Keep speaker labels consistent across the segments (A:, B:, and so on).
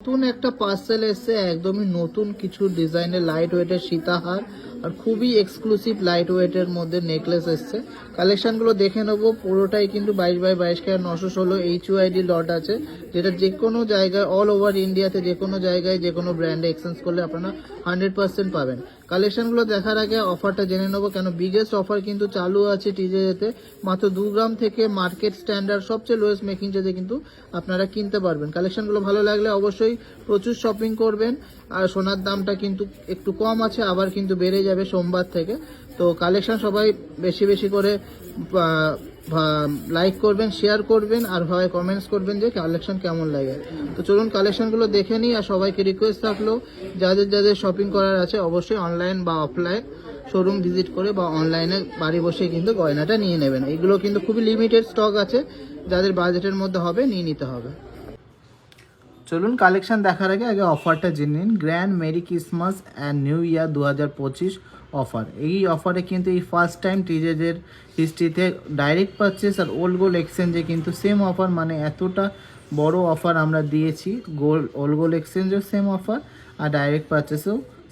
A: নতুন একটা পার্সেল এসছে একদমই নতুন কিছু ডিজাইনের লাইট ওয়েটের সীতাহার। আর খুবই এক্সক্লুসিভ লাইট ওয়েটের মধ্যে নেকলেস এসছে। কালেকশনগুলো দেখে নেব, পুরোটাই কিন্তু বাইশ বাই বাইশ কেয়ার নশো ষোলো এইচ ইউআইডি লট আছে, যেটা যে কোনো জায়গায় অল ওভার ইন্ডিয়াতে যে কোনো জায়গায় যে কোনো ব্র্যান্ডে এক্সচেঞ্জ করলে আপনারা হান্ড্রেড পার্সেন্ট পাবেন। কালেকশনগুলো দেখার আগে অফারটা জেনে নেব কেন বিগেস্ট অফার কিন্তু চালু আছে টিজেতে মাত্র দু গ্রাম থেকে মার্কেট স্ট্যান্ডার্ড সবচেয়ে লোয়েস্ট মেকিং চার্জে কিন্তু আপনারা কিনতে পারবেন। কালেকশনগুলো ভালো লাগলে অবশ্যই প্রচুর শপিং করবেন, আর সোনার দামটা কিন্তু একটু কম আছে, আবার কিন্তু বেড়ে যাবে। সোমবার থেকে। তো কালেকশন সবাই বেশি বেশি করে লাইক করবেন শেয়ার করবেন, আর হয় কমেন্টস করবেন যে কালেকশন কেমন লাগে। তো চলুন কালেকশনগুলো দেখে নিই, আর সবাইকে রিকোয়েস্ট থাকল, যাদের যাদের শপিং করার আছে অবশ্যই অনলাইন বা অফলাইন শোরুম ভিজিট করে বা অনলাইনে বাড়ি বসে কিন্তু গয়নাটা নিয়ে নেবেন। এগুলো কিন্তু খুবই লিমিটেড স্টক আছে, যাদের বাজেটের মধ্যে হবে, নিয়ে নিতে হবে। চলুন কালেকশন দেখার আগে আগে অফারটা জেনে নিন। Grand merry Christmas and new year দু হাজার পঁচিশ অফার এই অফারে কিন্তু এই ফার্স্ট টাইম টিজেদের হিস্ট্রিতে ডাইরেক্ট পারচেস আর ওল্ড গোল্ড এক্সচেঞ্জে কিন্তু সেম অফার মানে এতটা বড় অফার আমরা দিয়েছি। গোল্ড ওল্ড গোল্ড এক্সচেঞ্জেও সেম অফার আর ডাইরেক্ট পারচেসেও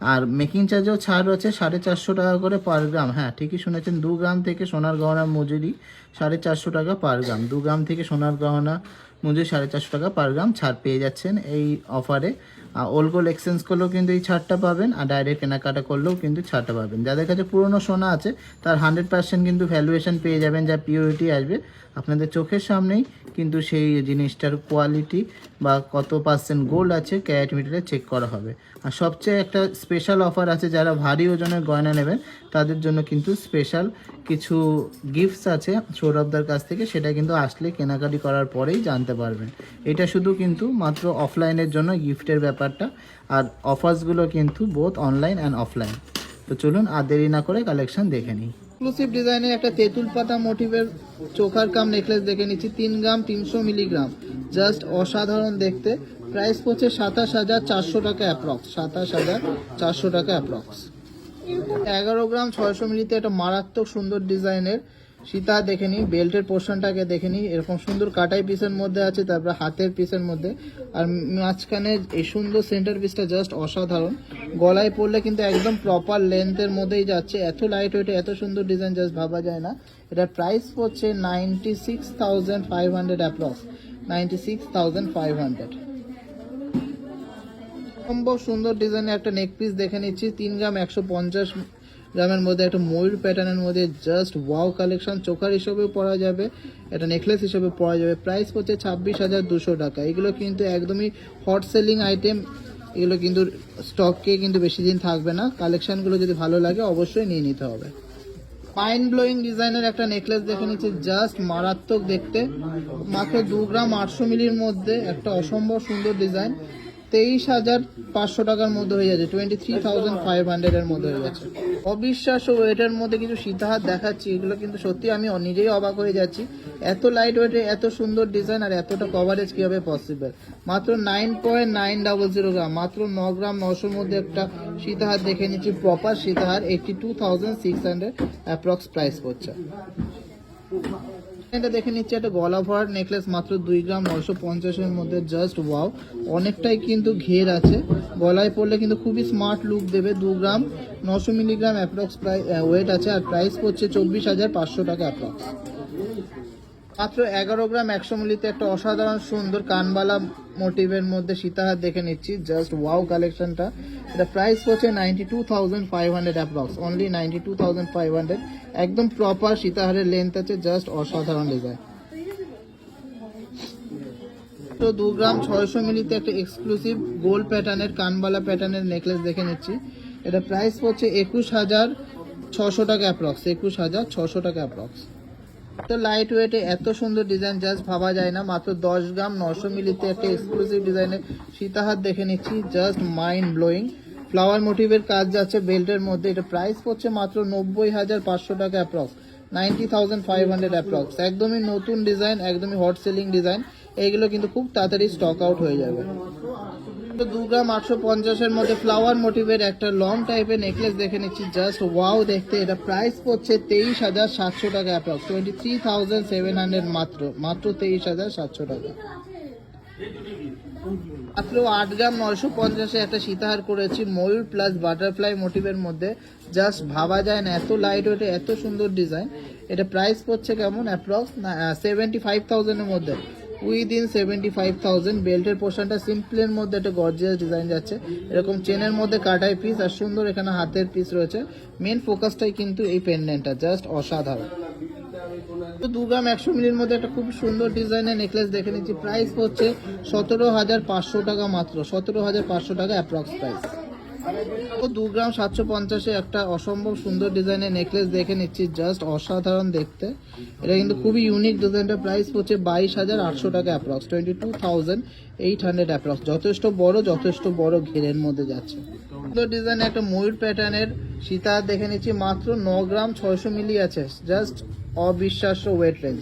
A: আর মেকিং চার্জেও ছাড় রয়েছে সাড়ে চারশো টাকা করে পার গ্রাম হ্যাঁ ঠিকই শুনেছেন, দু গ্রাম থেকে সোনার গহনা মজুরি সাড়ে চারশো টাকা পার গ্রাম দু গ্রাম থেকে সোনার গহনা মজুরি সাড়ে চারশো টাকা পার গ্রাম ছাড় পেয়ে যাচ্ছেন এই অফারে ওলগোল এক্সচেঞ্জ করলেও কিন্তু এই ছাড়টা পাবেন, আর ডাইরেক্ট কেনাকাটা করলেও কিন্তু ছাড়টা পাবেন। যাদের কাছে পুরনো সোনা আছে, তার হান্ড্রেড পার্সেন্ট কিন্তু ভ্যালুয়েশন পেয়ে যাবেন, যা পিওরিটি আসবে। আপনাদের চোখের সামনেই কিন্তু সেই জিনিসটার কোয়ালিটি বা কত পার্সেন্ট গোল্ড আছে ক্যারেট মিটারে চেক করা হবে। আর সবচেয়ে একটা স্পেশাল অফার আছে, যারা ভারী ওজনের গয়না নেবেন, তাদের জন্য কিন্তু স্পেশাল কিছু গিফটস আছে সৌরভদার কাছ থেকে, সেটা কিন্তু আসলে কেনাকাটি করার পরেই জানতে পারবেন। এটা শুধু কিন্তু মাত্র অফলাইনের জন্য গিফটের ব্যাপারটা। আর অফার্সগুলো কিন্তু বোথ অনলাইন অ্যান্ড অফলাইন তো চলুন আর দেরি না করে কালেকশন দেখে নিই। এক্সক্লুসিভ ডিজাইনের একটা তেঁতুল পাতা মোটিভের চোখার কাম নেকলেস দেখে নিচ্ছি। তিন গ্রাম তিনশো মিলিগ্রাম জাস্ট অসাধারণ দেখতে। প্রাইস পড়ছে সাতাশ হাজার চারশো টাকা অ্যাপ্রক্স সাতাশ হাজার চারশো টাকা অ্যাপ্রক্স এগারো গ্রাম ছয়শো মিলিতে একটা মারাত্মক সুন্দর ডিজাইনের সীতা দেখে নিই বেল্টের পোর্শনটাকে দেখে নিই এরকম সুন্দর কাটাই পিসের মধ্যে আছে, তারপরে হাতের পিসের মধ্যে। আর মাঝখানে এই সুন্দর সেন্টার পিসটা জাস্ট অসাধারণ। গলায় পড়লে কিন্তু একদম প্রপার লেন্থের মধ্যেই যাচ্ছে, এত লাইট ওয়েটে এত সুন্দর ডিজাইন জাস্ট ভাবা যায় না। এটার প্রাইস পড়ছে ninety six thousand five hundred approx ninety six thousand five hundred সম্ভব সুন্দর ডিজাইনের একটা নেক পিস দেখে নিচ্ছি, তিন গ্রাম একশো পঞ্চাশ গ্রামের মধ্যে একটা ময়ূর প্যাটার্নের মধ্যে জাস্ট ওয়াও কালেকশন চোখার হিসেবেও পরা যাবে এটা নেকলেস হিসেবে পরা যাবে। প্রাইস পড়ছে ছাব্বিশ হাজার দুশো টাকা। এগুলো কিন্তু একদমই হট সেলিং আইটেম এগুলো কিন্তু স্টককে কিন্তু বেশি দিন থাকবে না। কালেকশনগুলো যদি ভালো লাগে, অবশ্যই নিয়ে নিতে হবে। মাইন্ড ব্লোয়িং ডিজাইনের একটা নেকলেস দেখে নিচ্ছি জাস্ট মারাত্মক দেখতে। মাত্র দু গ্রাম আটশো মিলির মধ্যে, একটা অসম্ভব সুন্দর ডিজাইন তেইশ হাজার পাঁচশো টাকার মধ্যে হয়ে যাচ্ছে টোয়েন্টি থ্রি থাউজেন্ড ফাইভ হান্ড্রেডের মধ্যে হয়ে যাচ্ছে। অবিশ্বাস্য ওয়েটের মধ্যে কিছু সীতাহার দেখাচ্ছি, এগুলো কিন্তু সত্যি আমি নিজেই অবাক হয়ে যাচ্ছি। এত লাইট ওয়েটে এত সুন্দর ডিজাইন আর এতটা কভারেজ কীভাবে পসিবল মাত্র nine point nine double zero gram মাত্র ন গ্রাম নশোর মধ্যে একটা সীতাহার দেখে নিচ্ছি proper সীতাহার eighty two thousand six hundred approx price পড়ছে এটা দেখে নিচ্ছি, একটা গলা ভরার নেকলেস মাত্র দুই গ্রাম, নয়শো পঞ্চাশের মধ্যে জাস্ট ওয়াও অনেকটাই কিন্তু ঘের আছে। গলায় পড়লে কিন্তু খুবই স্মার্ট লুক দেবে, দু গ্রাম নশো মিলিগ্রাম অ্যাপ্রক্স প্রাইস ওয়েট আছে। আর প্রাইস পড়ছে চব্বিশ হাজার পাঁচশো টাকা অ্যাপ্রক্স মাত্র এগারো গ্রাম একশো মিলিতে একটা অসাধারণ সুন্দর কানবালা মোটিভের মধ্যে সীতাহার দেখে নিচ্ছি। জাস্ট ওয়াও কালেকশনটা এটা প্রাইস পড়ছে ninety two thousand five hundred approx only ninety two thousand five hundred একদম প্রপার সীতাহারের লেন্থ আছে জাস্ট অসাধারণ ডিজাইন দু গ্রাম ছয়শো মিলিতে একটা এক্সক্লুসিভ গোল্ড প্যাটার্নের কানবালা প্যাটার্নের নেকলেস দেখে নিচ্ছি। এটা প্রাইস পড়ছে একুশ হাজার ছশো টাকা অ্যাপ্রক্স একুশ হাজার ছশো টাকা অ্যাপ্রক্স তো লাইট ওয়েটে এত সুন্দর ডিজাইন জাস্ট ভাবা যায় না। মাত্র দশ গ্রাম নশো মিলিতে একটা এক্সক্লুসিভ ডিজাইনের সীতাহার দেখে নিচ্ছি জাস্ট মাইন্ড ব্লোয়িং ফ্লাওয়ার মোটিভের কাজ যাচ্ছে বেল্টের মধ্যে, এটা প্রাইস পড়ছে মাত্র নব্বই হাজার পাঁচশো টাকা approx ninety thousand five hundred approx একদমই নতুন ডিজাইন একদমই হট সেলিং ডিজাইন এইগুলো কিন্তু খুব তাড়াতাড়ি স্টক আউট হয়ে যাবে। দু গ্রাম আটশো পঞ্চাশের মধ্যে ফ্লাওয়ার মোটিভের একটা লং টাইপের নেকলেস দেখে নিচ্ছি। জাস্ট ওয়াও দেখতে। এটা প্রাইস পড়ছে তেইশ হাজার সাতশো টাকা approx twenty three thousand seven hundred মাত্র। মাত্র তেইশ হাজার সাতশো টাকা। মাত্র আট গ্রাম নয়শো পঞ্চাশে একটা সীতাহার করেছি। ময়ূর প্লাস বাটারফ্লাই মোটিভের মধ্যে। জাস্ট ভাবা যায় না, এত লাইট ওয়েটে এত সুন্দর ডিজাইন এটা প্রাইস পড়ছে কেমন? অ্যাপ্রক্স সেভেন্টি ফাইভ থাউজেন্ডের মধ্যে। উইদিন সেভেন্টি ফাইভ থাউজেন্ড বেল্টের পোর্শনটা সিম্পলের মধ্যে একটা গর্জিয়াস ডিজাইন যাচ্ছে। এরকম চেনের মধ্যে কাটাই পিস আর সুন্দর এখানে হাতের পিস রয়েছে। মেন ফোকাসটাই কিন্তু এই পেন্ডেন্টটা জাস্ট অসাধারণ। তো দু একশো মিলির মধ্যে একটা খুব সুন্দর ডিজাইনের নেকলেস দেখে নিচ্ছি। প্রাইস হচ্ছে সতেরো হাজার পাঁচশো টাকা মাত্র, সতেরো হাজার পাঁচশো টাকা অ্যাপ্রক্স প্রাইস দু গ্রাম সাতশো পঞ্চাশে একটা অসম্ভব সুন্দর ডিজাইনের নেকলেস দেখে নিচ্ছি জাস্ট অসাধারণ দেখতে। এটা কিন্তু খুবই ইউনিক ডিজাইনটা প্রাইস হচ্ছে বাইশ হাজার আটশো টাকা approx twenty two thousand eight hundred approx যথেষ্ট বড় যথেষ্ট বড় ঘেরের মধ্যে যাচ্ছে। সুন্দর ডিজাইনের একটা ময়ূর প্যাটার্নের সীতা দেখে নিচ্ছি, মাত্র ন গ্রাম ছয়শো মিলি আছে জাস্ট অবিশ্বাস্য ওয়েট রেঞ্জ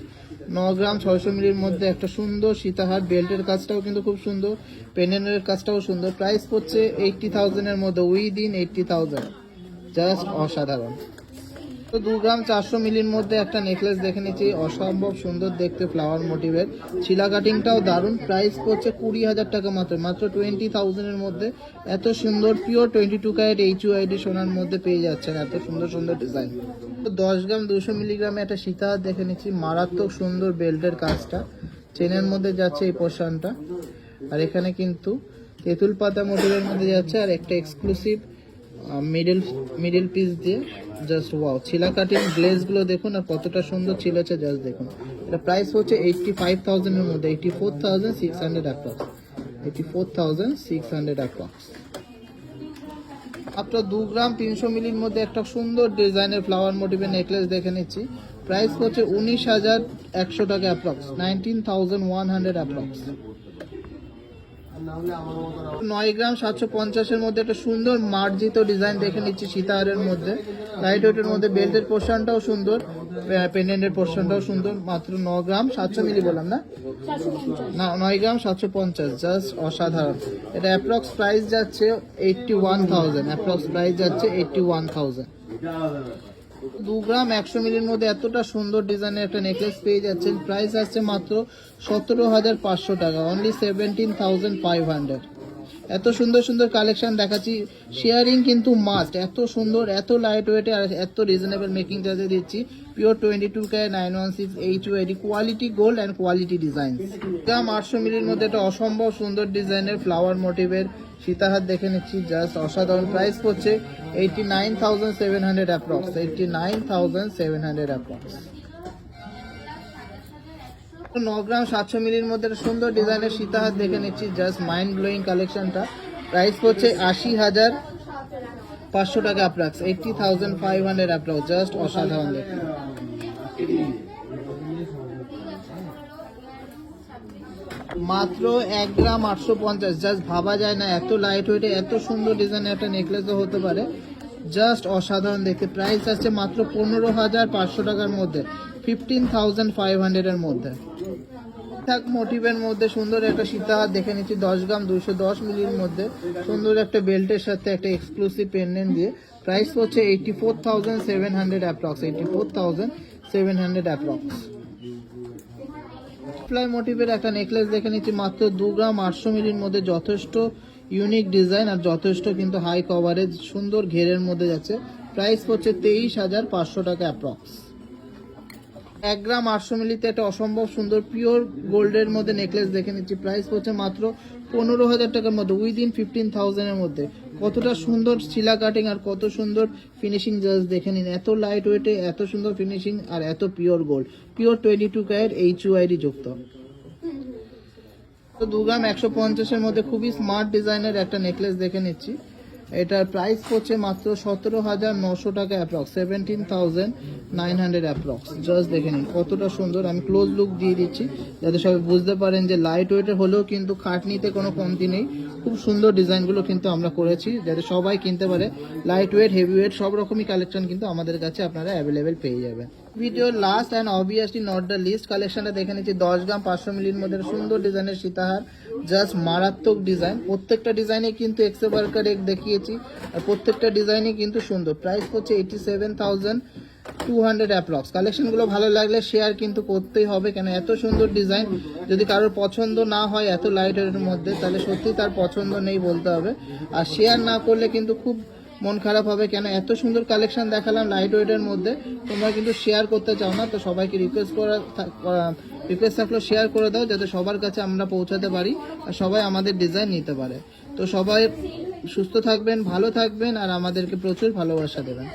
A: ন গ্রাম ছয়শো মিলির মধ্যে একটা সুন্দর সীতাহার, বেল্টের কাজটাও কিন্তু খুব সুন্দর পেন্ডেন্টের কাজটাও সুন্দর। প্রাইস পড়ছে এইটটি থাউজেন্ডের মধ্যে উইদিন এইটটি থাউজেন্ড জাস্ট অসাধারণ। তো দু গ্রাম চারশো মিলির মধ্যে একটা নেকলেস দেখে নিচ্ছি। অসম্ভব সুন্দর দেখতে ফ্লাওয়ার মোটিভের ছিলা কাটিংটাও দারুণ। প্রাইস পড়ছে কুড়ি হাজার টাকা মাত্র। মাত্র টোয়েন্টি থাউজেন্ডের মধ্যে। এত সুন্দর pure twenty two carat H U UID সোনার মধ্যে পেয়ে যাচ্ছেন এত সুন্দর সুন্দর ডিজাইন তো দশ গ্রাম, দুশো মিলিগ্রামে একটা সীতাহার দেখে নিচ্ছি। মারাত্মক সুন্দর বেল্টের কাজটা। চেনের মধ্যে যাচ্ছে এই পোর্শনটা আর এখানে কিন্তু তেঁতুল পাতা মোটিভের মধ্যে যাচ্ছে। আর একটা এক্সক্লুসিভ মিডল মিডল পিস দিয়ে জাস্ট ওয়াও ছিলা কাটিং গ্লেজগুলো দেখুন আর কতটা সুন্দর ছিলেছে জাস্ট দেখুন। এটা প্রাইস হচ্ছে এইটটি ফাইভ থাউজেন্ডের মধ্যে eighty four thousand six hundred approx eighty four thousand six hundred approx মাত্র দু গ্রাম তিনশো মিলির মধ্যে একটা সুন্দর ডিজাইনের ফ্লাওয়ার মোটিভের নেকলেস দেখে নিচ্ছি। প্রাইস হচ্ছে উনিশ হাজার একশো টাকা approx nineteen thousand one hundred approx নয় গ্রাম সাতশো পঞ্চাশের মধ্যে একটা সুন্দর মার্জিত ডিজাইন দেখে নিচ্ছি সীতাহারের মধ্যে। লাইট ওয়েটের মধ্যে বেল্টের পোর্শনটাও সুন্দর পেন্ডেন্টের পোর্শনটাও সুন্দর, মাত্র ন গ্রাম সাতশো মিলি বললাম না? না, নয় গ্রাম সাতশো পঞ্চাশ জাস্ট অসাধারণ। এটা অ্যাপ্রক্স প্রাইস যাচ্ছে eighty one thousand approx price যাচ্ছে এইটটি ওয়ান থাউজেন্ড দু গ্রাম একশো মিলির মধ্যে এতটা সুন্দর ডিজাইনের একটা নেকলেস পেয়ে যাচ্ছেন। প্রাইস আসছে মাত্র সতেরো হাজার পাঁচশো টাকা। Only seventeen thousand five hundred এত সুন্দর সুন্দর কালেকশন দেখাচ্ছি। শেয়ারিং কিন্তু মাস্ট এত সুন্দর, এত লাইট ওয়েটে আর এত রিজনেবল মেকিং চার্জে দিচ্ছি। Pure twenty two K nine one six H UID quality gold and quality design দাম আটশো মিলির মধ্যে একটা অসম্ভব সুন্দর ডিজাইনের ফ্লাওয়ার মোটিভের সীতাহার দেখে নিচ্ছি। জাস্ট অসাধারণ প্রাইস পড়ছে। Eighty nine thousand seven hundred approx eighty nine thousand seven hundred approx ন গ্রাম সাতশো মিলির মধ্যে সুন্দর ডিজাইনের সীতাহার দেখে নিচ্ছি জাস্ট মাইন্ড ব্লোয়িং কালেকশনটা প্রাইস পড়ছে আশি হাজার পাঁচশো টাকা approx eighty thousand five hundred approx just অসাধারণ দেখতে। মাত্র এক গ্রাম আটশো পঞ্চাশ জাস্ট ভাবা যায় না, এত লাইট ওয়েটে এত সুন্দর ডিজাইনের একটা নেকলেসও হতে পারে। জাস্ট অসাধারণ দেখতে প্রাইস আছে মাত্র পনেরো হাজার পাঁচশো টাকার মধ্যে ফিফটিন থাউজেন্ড ফাইভ হান্ড্রেডের মধ্যে। ঠিকঠাক মোটিভের মধ্যে সুন্দর একটা সীতাহার দেখে নিচ্ছি, দশ গ্রাম দুশো দশ মিলির মধ্যে। সুন্দর একটা বেল্টের সাথে একটা এক্সক্লুসিভ পেন্ডেন্ট দিয়ে। প্রাইস হচ্ছে eighty four thousand seven hundred approx eighty four thousand seven hundred approx fly মোটিভের একটা নেকলেস দেখে নিচ্ছি, মাত্র দু গ্রাম আটশো মিলির মধ্যে। যথেষ্ট ইউনিক ডিজাইন আর যথেষ্ট কিন্তু হাই কভারেজ সুন্দর ঘেরের মধ্যে যাচ্ছে। প্রাইস হচ্ছে তেইশ হাজার পাঁচশো টাকা অ্যাপ্রক্স এক গ্রাম আটশো মিলিতে একটা অসম্ভব সুন্দর পিওর গোল্ডের মধ্যে নেকলেস দেখে নিচ্ছি। প্রাইস পড়ছে মাত্র পনেরো হাজার টাকার মধ্যে উইদিন ফিফটিন থাউজেন্ডের মধ্যে। কতটা সুন্দর শিলা কাটিং আর কত সুন্দর ফিনিশিং জাস্ট দেখে নিন। এত লাইট ওয়েটে এত সুন্দর ফিনিশিং আর এত pure gold pure twenty two carat H UID যুক্ত। তো দু গ্রাম একশো পঞ্চাশের মধ্যে খুবই স্মার্ট ডিজাইনের একটা নেকলেস দেখে নিচ্ছি। এটার প্রাইস পড়ছে মাত্র সতেরো হাজার নশো টাকা approx seventeen thousand nine hundred approx just দেখে নিন, কতটা সুন্দর। আমি ক্লোজ লুক দিয়ে দিচ্ছি, যাতে সবাই বুঝতে পারেন যে লাইট ওয়েটের হলেও কিন্তু খাটনিতে কোনো কমতি নেই। খুব সুন্দর ডিজাইনগুলো কিন্তু আমরা করেছি, যাতে সবাই কিনতে পারে। লাইট ওয়েট হেভি ওয়েট সব রকমই কালেকশন কিন্তু আমাদের কাছে আপনারা অ্যাভেলেবেল পেয়ে যাবেন। ভিডিওর last and obviously not the least কালেকশনটা দেখে নিচ্ছি। দশ গ্রাম পাঁচশো মিলির মধ্যে সুন্দর ডিজাইনের সীতাহার। জাস্ট মারাত্মক ডিজাইন প্রত্যেকটা ডিজাইনে কিন্তু এক্সে বার্কার এক দেখিয়েছি। আর প্রত্যেকটা ডিজাইনই কিন্তু সুন্দর। প্রাইস হচ্ছে eighty seven thousand two hundred approx কালেকশনগুলো ভালো লাগলে শেয়ার কিন্তু করতেই হবে। কেন এত সুন্দর ডিজাইন যদি কারোর পছন্দ না হয় এত লাইট ওয়েটের মধ্যে, তাহলে সত্যি তার পছন্দ নেই বলতে হবে। আর শেয়ার না করলে কিন্তু খুব মন খারাপ হবে কেন? এত সুন্দর কালেকশন দেখালাম লাইট ওয়েটের মধ্যে। তোমরা কিন্তু শেয়ার করতে চাও না, তো সবাইকে রিকোয়েস্ট করা রিকোয়েস্ট থাকলেও শেয়ার করে দাও, যাতে সবার কাছে আমরা পৌঁছাতে পারি আর সবাই আমাদের ডিজাইন নিতে পারে। তো সবাই সুস্থ থাকবেন, ভালো থাকবেন আর আমাদেরকে প্রচুর ভালোবাসা দেবেন।